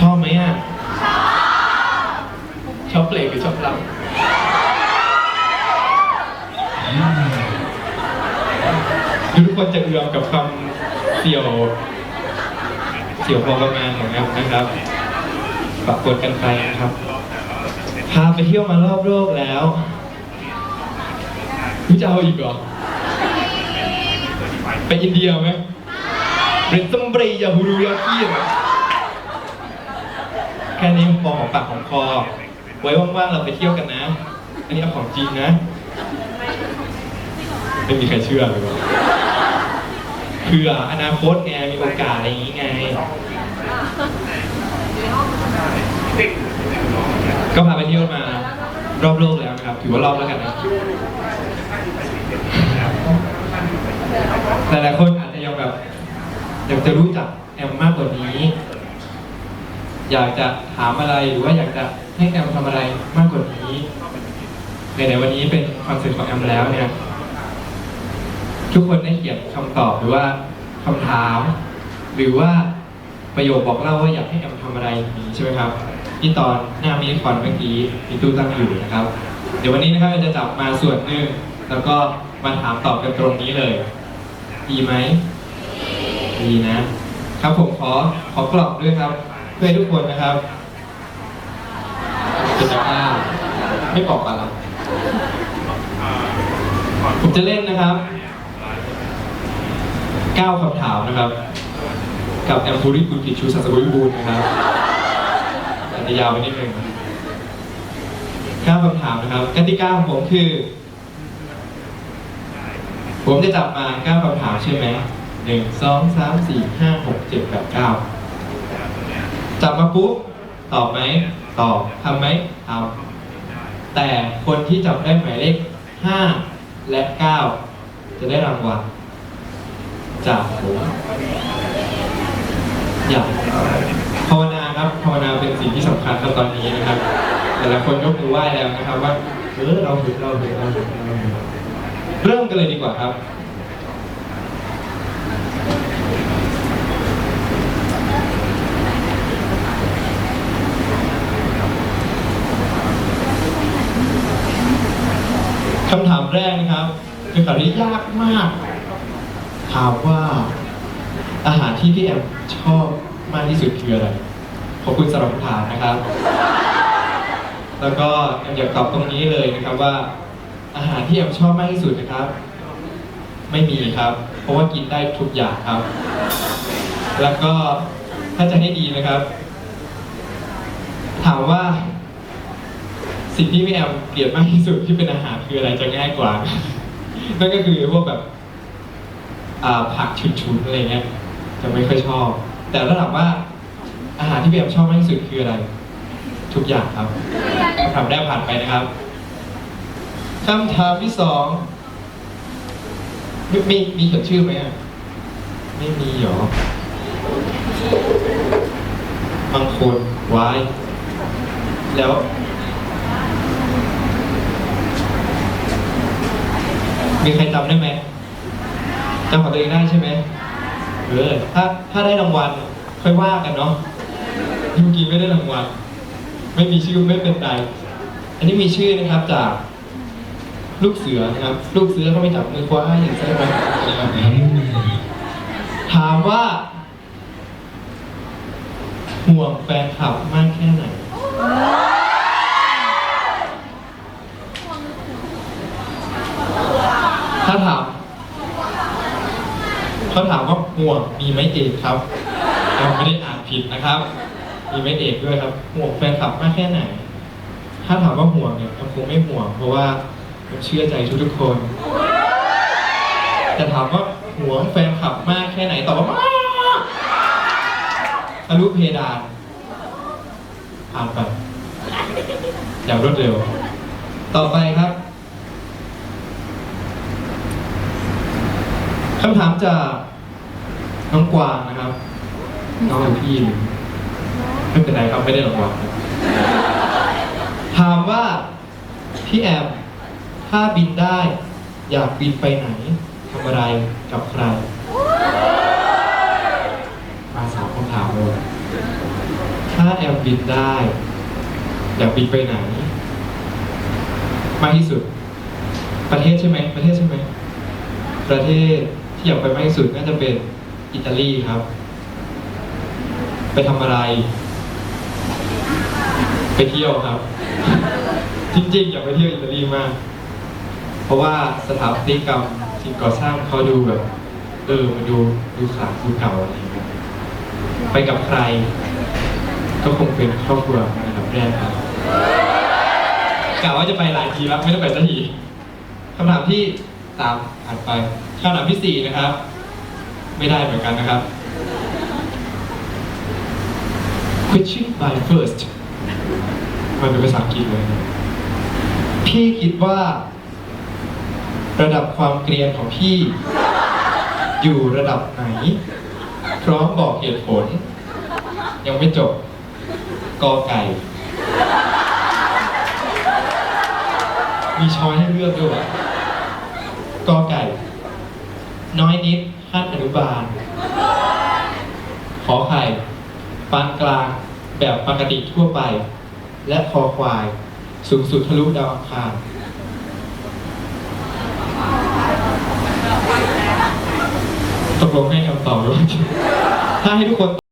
ชอบไหมอะชอบเพลงหรือชอบเรำอืมดูทุกคนจะเอือมกับคำเสี่ยว เสี่ยวพอประมาณของแอมนะครับปรับกดกันไปนะครับ พาไปเที่ยวมารอบโลกแล้วรู้จะเอาอีกเหรอ ไปอินเดียไหมเรนซัมบรียาฮูรุยากิเหรอ แค่นี้พอของปากของคอ ไว้ว่างๆเราไปเที่ยวกันนะ อันนี้เอาของจริงนะ ไม่มีใครเชื่อเลยวะเผื่ออนาคตไงมีโอกาสอะไรอย่างงี้ไง ก็พาไปเที่ยวมารอบโลกแล้วนะครับ ถือว่ารอบแล้วกันนะหลายๆคนอาจจะยังแบบอยากจะรู้จักแอมมากกว่านี้ อยากจะถามอะไรหรือว่าอยากจะให้แอมทำอะไรมากกว่านี้ในในวันนี้เป็นคอนเซ็ปต์ของแอมแล้วเนี่ย ทุกคนได้เขียนคำตอบหรือว่าคำถาม หรือว่าประโยคบอกเล่าว่าอยากให้แอมทำอะไรนี้ใช่ไหมครับที่ตอนหน้ามินิคอนเมื่อกี้มีตู้ตั้งอยู่นะครับ เดี๋ยววันนี้นะครับเราจะจับมาส่วนหนึ่งแล้วก็มาถามตอบกันตรงนี้เลย ดีไหมดีนะครับผมขอขอกรอบด้วยครับ พื่อทุกคนนะครับเป็นตะกร้าไม่บอกกันหรอกผมจะเล่นนะครับเก้าคำถามนะครับ กับแอมพูริกุลกิจชูสัสบุริบูลนะครับอาจจะยาวไปนิดนึงเก้าคำถามนะครับกติกาของผมคือ ผมจะจับมาเก้าคำถามใช่ไหมหนึ่งสองสามสี่ห้าหกเจ็ดแปดเก้า จับมาปุ๊บตอบไหมตอบทำไหมทำแต่คนที่จับได้หมายเลขห้าและเก้าจะได้รางวัลจากผมอยากภาวนาครับภาวนาเป็นสิ่งที่สำคัญครับตอนนี้นะครับ แต่ละคนยกมือไหว้แล้วนะครับว่าเออเราถึงเราถึงเราถึงเราถึงเริ่มกันเลยดีกว่าครับ คำถาม แรกนะครับเป็นคำถามที่ยากมาก ถามว่าอาหารที่พี่แอมชอบมากที่สุดคืออะไร ขอบคุณสำหรับคำถามนะครับ แล้วก็แอมอยากตอบตรงนี้เลยนะครับว่า อาหารที่แอมชอบมากที่สุดนะครับ ไม่มีครับ เพราะว่ากินได้ทุกอย่างครับ แล้วก็ถ้าจะให้ดีนะครับ ถามว่า สิ่งที่พี่แอมเกลียดมากที่สุดที่เป็นอาหารคืออะไรจะง่ายกว่า นั่นก็คือพวกแบบผักชุนๆอะไรเงี้ยจะไม่ค่อยชอบ แต่ถ้าถามว่าอาหารที่พี่แอมชอบมากที่สุดคืออะไร ทุกอย่างครับคำถามแรกผ่านไปนะครับคำถามที่สองมีมีเขียนชื่อไหมอะไม่มีหรอบางคนไว้แล้ว มีใครจำได้ไหมจำของตัวเองได้ใช่ไหมเออถ้าถ้าได้รางวัลค่อยว่ากันเนาะเมื่อกี้ไม่ได้รางวัลไม่มีชื่อไม่เป็นไรอันนี้มีชื่อนะครับจากลูกเสือนะครับ ลูกเสือเขาไม่จับมือคว้าอย่างใช่ไหมถามว่าห่วงแฟนคลับมากแค่ไหน ถ้าถามเขาถามว่า ห่วงมีไหมเอกครับเราไม่ได้อ่านผิดนะครับ มีไหมเอกด้วยครับ ห่วงแฟนคลับมากแค่ไหน ถ้าถามว่าห่วงเนี่ยผมคงไม่ห่วง เพราะว่าผมเชื่อใจทุกๆคนแต่ถามว่าห่วงแฟนคลับมากแค่ไหนตอบว่ามากทะลุเพดานผ่านไปอย่างรวดเร็ว ต่อไปครับคำถามจาก น้องกวางนะครับน้องเป็นพี่หนึ่งไม่เป็นไรครับไม่ได้รางวัลครับถามว่าพี่แอมถ้าบินได้ อยากบินไปไหนทำอะไรกับใคร มาสามคำถามเลยถ้าแอมบินได้ อยากบินไปไหน มากที่สุด ประเทศใช่ไหมประเทศใช่ไหมประเทศที่อยากไปมากที่สุดน่าจะเป็น อิตาลีครับ ไปทำอะไร ไปเที่ยวครับ จริงๆอยากไปเที่ยวอิตาลีมาก เพราะว่าสถาปัตยกรรมสิ่งก่อสร้างเขาดูแบบเออมันดูดูขลังดูเก่าอะไรอย่างเงี้ยไปกับใคร ก็คงเป็นครอบครัวอันดับแรกครับกะว่าจะไปหลายทีแล้วไม่ต้องไปสักทีคำถามที่สามอ่านไปคำถามที่สี่นะครับ ไม่ได้เหมือนกันนะครับ question by first มันเป็นภาษาอังกฤษเลย พี่คิดว่า ระดับความเกรียนของพี่ อยู่ระดับไหน พร้อมบอกเหตุผล ยังไม่จบกอไก่ มีช้อยให้เลือกด้วยกอไก่ น้อยนิด ขั้นอนุบาล ขอไข่ปานกลางแบบปกติทั่วไป และคอควาย สูงสุดทะลุดาวอังคารตกลงให้คำตอบด้วยถ้าให้ทุกคน